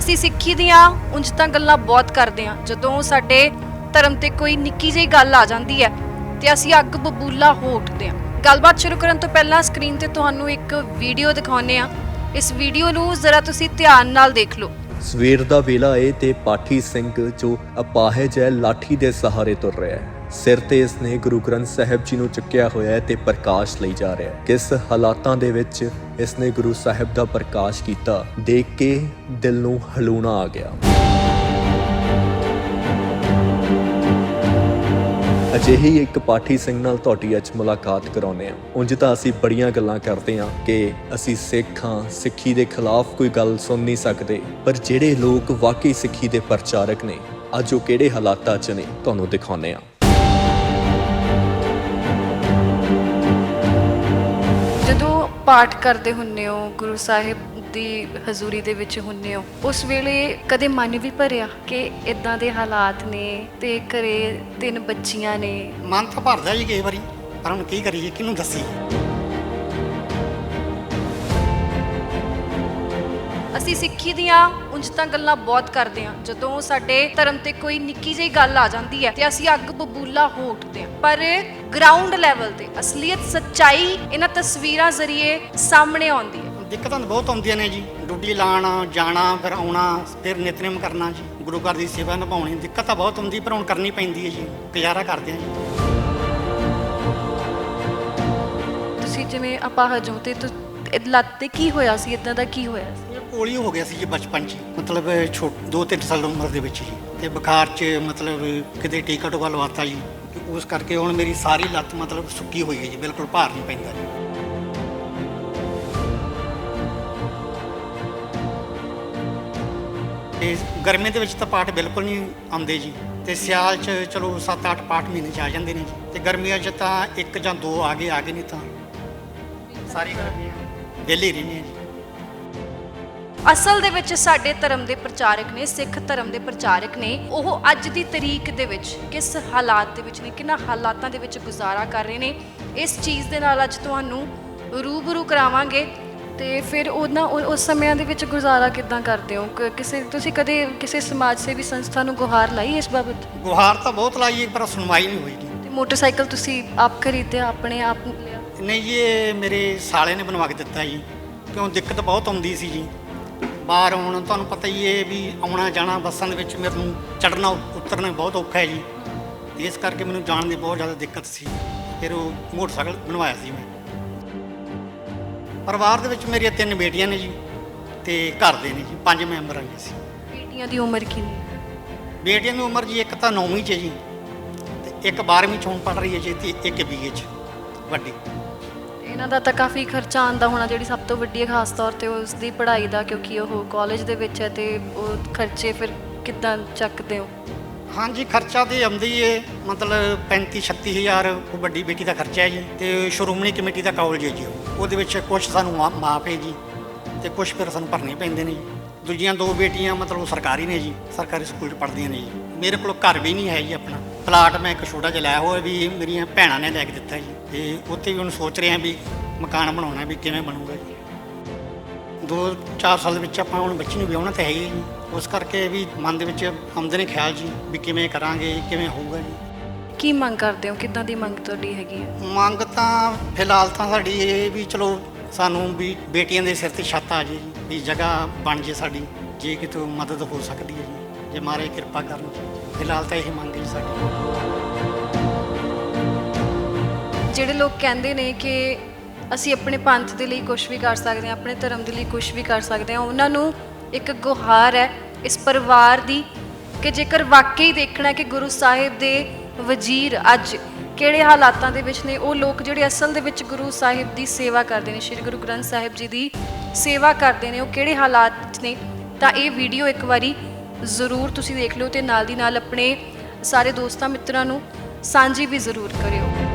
ਅਸੀਂ ਸਿੱਖੀ ਦੀਆਂ ਉਂਝ ਤਾਂ ਗੱਲਾਂ ਬਹੁਤ ਕਰਦੇ ਹਾਂ। ਜਦੋਂ ਸਾਡੇ ਧਰਮ ਤੇ ਕੋਈ ਨਿੱਕੀ ਜਿਹੀ ਗੱਲ ਆ ਜਾਂਦੀ ਹੈ, ਤੇ ਅਸੀਂ ਅੱਗ ਬਬੂਲਾ ਹੋ ਉੱਠਦੇ ਹਾਂ। ਗੱਲਬਾਤ ਸ਼ੁਰੂ ਕਰਨ ਤੋਂ ਪਹਿਲਾਂ ਸਕਰੀਨ ਤੇ ਤੁਹਾਨੂੰ ਇੱਕ ਵੀਡੀਓ ਦਿਖਾਉਂਦੇ ਹਾਂ। ਇਸ ਵੀਡੀਓ ਨੂੰ ਜ਼ਰਾ ਤੁਸੀਂ ਧਿਆਨ ਨਾਲ ਦੇਖ ਲਓ। ਸਵੇਰ ਦਾ ਵੇਲਾ ਏ ਤੇ ਪਾਠੀ ਸਿੰਘ ਜੋ ਅਪਾਹਜ ਹੈ, ਲਾਠੀ ਦੇ ਸਹਾਰੇ ਤੁਰ ਰਿਹਾ ਹੈ। ਸਿਰ ਤੇ ਇਸਨੇ ਗੁਰੂ ਗ੍ਰੰਥ ਸਾਹਿਬ ਜੀ ਨੂੰ ਚੁੱਕਿਆ ਹੋਇਆ ਹੈ ਤੇ ਪ੍ਰਕਾਸ਼ ਲਈ ਜਾ ਰਿਹਾ ਹੈ। ਕਿਸ ਹਾਲਾਤਾਂ ਦੇ ਵਿੱਚ ਇਸ ਨੇ ਗੁਰੂ ਸਾਹਿਬ ਦਾ ਪ੍ਰਕਾਸ਼ ਕੀਤਾ। ਦੇਖ ਕੇ ਦਿਲ ਨੂੰ ਹਲੂਣਾ ਆ ਗਿਆ। ਅਜਿਹੀ ਇੱਕ ਪਾਠੀ ਸਿੰਘ ਨਾਲ ਤੁਹਾਡੀ ਅੱਜ ਮੁਲਾਕਾਤ ਕਰਾਉਂਦੇ ਹਾਂ। ਉਂਝ ਤਾਂ ਅਸੀਂ ਬੜੀਆਂ ਗੱਲਾਂ ਕਰਦੇ ਹਾਂ ਕਿ ਅਸੀਂ ਸਿੱਖ ਹਾਂ ਸਿੱਖੀ ਦੇ ਖਿਲਾਫ ਕੋਈ ਗੱਲ ਸੁਣ ਨਹੀਂ ਸਕਦੇ। ਪਰ ਜਿਹੜੇ ਲੋਕ ਵਾਕਈ ਸਿੱਖੀ ਦੇ ਪ੍ਰਚਾਰਕ ਨੇ, ਅੱਜ ਉਹ ਕਿਹੜੇ ਹਾਲਾਤਾਂ 'ਚ ਨੇ, ਤੁਹਾਨੂੰ ਦਿਖਾਉਂਦੇ ਹਾਂ। ਪਾਠ ਕਰਦੇ ਹੁੰਨੇ ਹੋ, ਗੁਰੂ ਸਾਹਿਬ ਦੀ ਹਜ਼ੂਰੀ ਦੇ ਵਿੱਚ ਹੁੰਨੇ ਹੋ। ਉਸ ਵੇਲੇ ਕਦੇ ਮਨ ਵੀ ਭਰਿਆ ਕਿ ਇਦਾਂ ਦੇ ਹਾਲਾਤ ਨੇ ਤੇ ਘਰੇ ਤਿੰਨ ਬੱਚੀਆਂ ਨੇ? ਮਨ ਤਾਂ ਭਰਦਾ ਜੀ ਕਈ ਵਾਰੀ, ਪਰ ਹੁਣ ਕੀ ਕਰੀਏ, ਕਿਹਨੂੰ ਦੱਸੀ ਅਸੀਂ ਸਿੱਖੀ ਦੀਆਂ ਉਂਝ ਤਾਂ ਗੱਲਾਂ ਬਹੁਤ ਕਰਦੇ ਹਾਂ। ਜਦੋਂ ਸਾਡੇ ਧਰਮ ਤੇ ਕੋਈ ਨਿੱਕੀ ਜਿਹੀ ਗੱਲ ਆ ਜਾਂਦੀ ਹੈ ਤੇ ਅਸੀਂ ਅੱਗ ਬਬੂਲਾ ਹੋ ਉੱਠਦੇ ਹਾਂ। ਪਰ ਗਰਾਊਂਡ ਲੈਵਲ ਤੇ ਅਸਲੀਅਤ ਸੱਚਾਈ ਇਹਨਾਂ ਤਸਵੀਰਾਂ ਜ਼ਰੀਏ ਸਾਹਮਣੇ ਆਉਂਦੀ ਹੈ। ਦਿੱਕਤਾਂ ਤਾਂ ਬਹੁਤ ਆਉਂਦੀਆਂ ਨੇ ਜੀ। ਡਿਊਟੀ ਲਾਣ ਜਾਣਾ ਫਿਰ ਆਉਣਾ ਫਿਰ ਨਿਤਨੇਮ ਕਰਨਾ ਜੀ। ਗੁਰੂ ਘਰ ਦੀ ਸੇਵਾ ਨਿਭਾਉਣੀ ਦਿੱਕਤ ਤਾਂ ਬਹੁਤ ਹੁੰਦੀ ਪਰ ਹੁਣ ਕਰਨੀ ਪੈਂਦੀ ਹੈ ਜੀ। ਗੁਜ਼ਾਰਾ ਕਰਦੇ ਹਾਂ ਜੀ। ਤੁਸੀਂ ਜਿਵੇਂ ਅਪਾਹਜ ਹੋ ਤੇ ਤੁ- ਲੱਤ ਤੇ ਕੀ ਹੋਇਆ ਸੀ? ਇਦਾਂ ਦਾ ਕੀ ਹੋਇਆ ਸੀ? ਪੋਲੀਓ ਹੋ ਗਿਆ ਸੀ ਜੀ ਬਚਪਨ 'ਚ ਮਤਲਬ ਛੋਟ 2-3 ਸਾਲ ਉਮਰ ਦੇ ਵਿੱਚ ਜੀ ਤੇ ਬੁਖਾਰ 'ਚ ਮਤਲਬ ਕਿਤੇ ਟੀਕਾ ਟੋਕਾ ਲਵਾਤਾ ਜੀ। ਤੇ ਉਸ ਕਰਕੇ ਹੁਣ ਮੇਰੀ ਸਾਰੀ ਲੱਤ ਮਤਲਬ ਸੁੱਕੀ ਹੋਈ ਹੈ ਜੀ, ਬਿਲਕੁਲ ਭਾਰ ਨਹੀਂ ਪੈਂਦਾ ਜੀ। ਤੇ ਗਰਮੀ ਦੇ ਵਿੱਚ ਤਾਂ ਪਾਠ ਬਿਲਕੁਲ ਨਹੀਂ ਆਉਂਦੇ ਜੀ। ਤੇ ਸਿਆਲ 'ਚ ਚਲੋ 7-8 ਪਾਠ ਮਹੀਨੇ 'ਚ ਆ ਜਾਂਦੇ ਨੇ ਜੀ। ਤੇ ਗਰਮੀਆਂ 'ਚ ਤਾਂ ਇੱਕ ਜਾਂ ਦੋ ਆ ਗਏ ਆ ਗਏ ਨਹੀਂ ਤਾਂ। ਸਾਰੀ ਗਰਮੀ ਵਿਹਲੀ ਰਹਿੰਦੇ ਹਾਂ ਜੀ। ਅਸਲ ਦੇ ਵਿੱਚ ਸਾਡੇ ਧਰਮ ਦੇ ਪ੍ਰਚਾਰਕ ਨੇ ਸਿੱਖ ਧਰਮ ਦੇ ਪ੍ਰਚਾਰਕ ਨੇ ਉਹ ਅੱਜ ਦੀ ਤਰੀਕ ਦੇ ਵਿੱਚ ਕਿਸ ਹਾਲਾਤ ਦੇ ਵਿੱਚ ਨੇ ਕਿੰਨਾ ਹਾਲਾਤਾਂ ਦੇ ਵਿੱਚ ਗੁਜ਼ਾਰਾ ਕਰ ਰਹੇ ਨੇ ਇਸ ਚੀਜ਼ ਦੇ ਨਾਲ ਅੱਜ ਤੁਹਾਨੂੰ ਰੂਬਰੂ ਕਰਾਵਾਂਗੇ ਤੇ ਫਿਰ ਉਹਨਾਂ ਉਹ- ਉਸ ਸਮਿਆਂ ਦੇ ਵਿੱਚ ਗੁਜ਼ਾਰਾ ਕਿੱਦਾਂ ਕਰਦੇ ਹੋ? ਕਿਸੇ ਤੁਸੀਂ ਕਦੇ ਕਿਸੇ ਸਮਾਜ ਸੇਵੀ ਸੰਸਥਾ ਨੂੰ ਗੁਹਾਰ ਲਾਈ ਇਸ ਬਾਬਤ? ਗੁਹਾਰ ਤਾਂ ਬਹੁਤ ਲਾਈ ਪਰ ਸੁਣਵਾਈ ਨਹੀਂ ਹੋਈ ਤੇ ਮੋਟਰਸਾਈਕਲ ਤੁਸੀਂ ਆਪ ਖਰੀਦਿਆ ਆਪਣੇ ਆਪ ਲਿਆ? ਨਹੀਂ ਇਹ ਮੇਰੇ ਸਾਲੇ ਨੇ ਬਣਵਾ ਕੇ ਦਿੱਤਾ ਜੀ। ਕਿਉਂ? ਦਿੱਕਤ ਬਹੁਤ ਆਉਂਦੀ ਸੀ ਜੀ। ਬਾਹਰ ਹੁਣ ਤੁਹਾਨੂੰ ਪਤਾ ਹੀ ਹੈ ਵੀ ਆਉਣਾ ਜਾਣਾ ਬੱਸਾਂ ਦੇ ਵਿੱਚ ਮੈਨੂੰ ਚੜਨਾ ਉਤਰਨਾ ਬਹੁਤ ਔਖਾ ਹੈ ਜੀ। ਤੇ ਇਸ ਕਰਕੇ ਮੈਨੂੰ ਜਾਣ ਦੀ ਬਹੁਤ ਜ਼ਿਆਦਾ ਦਿੱਕਤ ਸੀ। ਫਿਰ ਉਹ ਮੋਟਰਸਾਈਕਲ ਬਣਵਾਇਆ ਸੀ ਮੈਂ। ਪਰਿਵਾਰ ਦੇ ਵਿੱਚ ਮੇਰੀਆਂ ਤਿੰਨ ਬੇਟੀਆਂ ਨੇ ਜੀ ਤੇ ਘਰ ਦੇ ਨੇ ਜੀ ਪੰਜ ਮੈਂਬਰ ਆ ਜੀ ਅਸੀਂ ਬੇਟੀਆਂ ਦੀ ਉਮਰ ਕਿੰਨੀ? ਬੇਟੀਆਂ ਦੀ ਉਮਰ ਜੀ ਇੱਕ ਤਾਂ 9ਵੀਂ 'ਚ ਜੀ ਤੇ ਇੱਕ 12ਵੀਂ 'ਚ ਹੁਣ ਪੜ ਰਹੀ ਹੈ ਜੀ ਤੇ ਇੱਕ ਬੀਏ 'ਚ ਵੱਡੀ। ਇਹਨਾਂ ਦਾ ਤਾਂ ਕਾਫੀ ਖਰਚਾ ਆਂਦਾ ਹੋਣਾ, ਜਿਹੜੀ ਸਭ ਤੋਂ ਵੱਡੀ ਹੈ ਖਾਸ ਤੌਰ ਤੇ ਉਸ ਦੀ ਪੜ੍ਹਾਈ ਦਾ, ਕਿਉਂਕਿ ਉਹ ਕਾਲਜ ਦੇ ਵਿੱਚ ਹੈ ਤੇ ਉਹ ਖਰਚੇ ਫਿਰ ਕਿੱਦਾਂ ਚੱਕਦੇ ਹੋ? ਹਾਂਜੀ, ਖਰਚਾ ਤੇ ਆਉਂਦਾ ਹੀ ਹੈ ਮਤਲਬ 35 36 ਹਜ਼ਾਰ ਉਹ ਵੱਡੀ ਬੇਟੀ ਦਾ ਖਰਚਾ ਹੈ ਜੀ ਤੇ ਸ਼੍ਰੋਮਣੀ ਕਮੇਟੀ ਦਾ ਕਾਲਜ ਹੈ ਜੀ ਉਹ। ਉਹਦੇ ਵਿੱਚ ਕੁਝ ਸਾਨੂੰ ਮਾ- ਮਾਫ ਹੈ ਜੀ ਤੇ ਕੁਝ ਫਿਰ ਸਾਨੂੰ ਭਰਨੇ ਪੈਂਦੇ ਨੇ ਜੀ। ਦੂਜੀਆਂ ਦੋ ਬੇਟੀਆਂ ਮਤਲਬ ਸਰਕਾਰੀ ਨੇ ਜੀ ਸਰਕਾਰੀ ਸਕੂਲ 'ਚ ਪੜ੍ਹਦੀਆਂ ਨੇ ਜੀ। ਮੇਰੇ ਕੋਲ ਘਰ ਵੀ ਨਹੀਂ ਹੈ ਜੀ ਆਪਣਾ। ਪਲਾਟ ਮੈਂ ਇੱਕ ਛੋਟਾ ਜਿਹਾ ਲਿਆ ਹੋਇਆ ਵੀ ਮੇਰੀਆਂ ਭੈਣਾਂ ਨੇ ਲੈ ਕੇ ਦਿੱਤਾ ਜੀ। ਤੇ ਉੱਥੇ ਵੀ ਹੁਣ ਸੋਚ ਰਹੇ ਹਾਂ ਵੀ ਮਕਾਨ ਬਣਾਉਣਾ ਵੀ ਕਿਵੇਂ ਬਣੂਗਾ ਜੀ। ਦੋ ਚਾਰ ਸਾਲ ਦੇ ਵਿੱਚ ਆਪਾਂ ਹੁਣ ਬੱਚੀ ਨੂੰ ਵਿਆਹਣਾ ਤਾਂ ਹੈ ਜੀ। ਉਸ ਕਰਕੇ ਵੀ ਮਨ ਦੇ ਵਿੱਚ ਆਉਂਦੇ ਨੇ ਖਿਆਲ ਜੀ ਵੀ ਕਿਵੇਂ ਕਰਾਂਗੇ ਕਿਵੇਂ ਹੋਊਗਾ ਜੀ। ਕੀ ਮੰਗ ਕਰਦੇ ਹੋ? ਕਿੱਦਾਂ ਦੀ ਮੰਗ ਤੁਹਾਡੀ ਹੈਗੀ ਹੈ? ਮੰਗ ਤਾਂ ਫਿਲਹਾਲ ਤਾਂ ਸਾਡੀ ਇਹ ਵੀ ਚਲੋ ਸਾਨੂੰ ਵੀ ਬੇਟੀਆਂ ਦੇ ਸਿਰ ਤੇ ਛੱਤ ਆ ਜੇ ਜੀ। ਵੀ ਜਗ੍ਹਾ ਬਣ ਜੇ ਸਾਡੀ, ਜੇ ਕਿਤੋਂ ਮਦਦ ਹੋ ਸਕਦੀ ਹੈ ਜੀ। ਜੇ ਮਾਰੇ ਕਿਰਪਾ ਕਰਨ, ਫਿਲਹਾਲ ਤਾਂ ਇਹ ਮੰਗ ਹੈ ਜੀ ਸਾਡੀ। ਜਿਹੜੇ ਲੋਕ ਕਹਿੰਦੇ ਨੇ ਕਿ ਅਸੀਂ ਆਪਣੇ ਪੰਥ ਦੇ ਲਈ ਕੁਝ ਵੀ ਕਰ ਸਕਦੇ ਹਾਂ, ਆਪਣੇ ਧਰਮ ਦੇ ਲਈ ਕੁਝ ਵੀ ਕਰ ਸਕਦੇ ਹਾਂ, ਉਹਨਾਂ ਨੂੰ ਇੱਕ ਗੁਹਾਰ ਹੈ ਇਸ ਪਰਿਵਾਰ ਦੀ ਕਿ ਜੇਕਰ ਵਾਕਈ ਦੇਖਣਾ ਕਿ ਗੁਰੂ ਸਾਹਿਬ ਦੇ ਵਜ਼ੀਰ ਅੱਜ ਕਿਹੜੇ ਹਾਲਾਤਾਂ ਦੇ ਵਿੱਚ ਨੇ, ਉਹ ਲੋਕ ਜਿਹੜੇ ਅਸਲ ਦੇ ਵਿੱਚ ਗੁਰੂ ਸਾਹਿਬ ਦੀ ਸੇਵਾ ਕਰਦੇ ਨੇ, ਸ੍ਰੀ ਗੁਰੂ ਗ੍ਰੰਥ ਸਾਹਿਬ ਜੀ ਦੀ ਸੇਵਾ ਕਰਦੇ ਨੇ, ਉਹ ਕਿਹੜੇ ਹਾਲਾਤ 'ਚ ਨੇ, ਤਾਂ ਇਹ ਵੀਡੀਓ ਇੱਕ ਵਾਰੀ ਜ਼ਰੂਰ ਤੁਸੀਂ ਦੇਖ ਲਿਓ ਤੇ ਨਾਲ ਦੀ ਨਾਲ ਆਪਣੇ ਸਾਰੇ ਦੋਸਤਾਂ ਮਿੱਤਰਾਂ ਨੂੰ ਸਾਂਝੀ ਵੀ ਜ਼ਰੂਰ ਕਰਿਓ।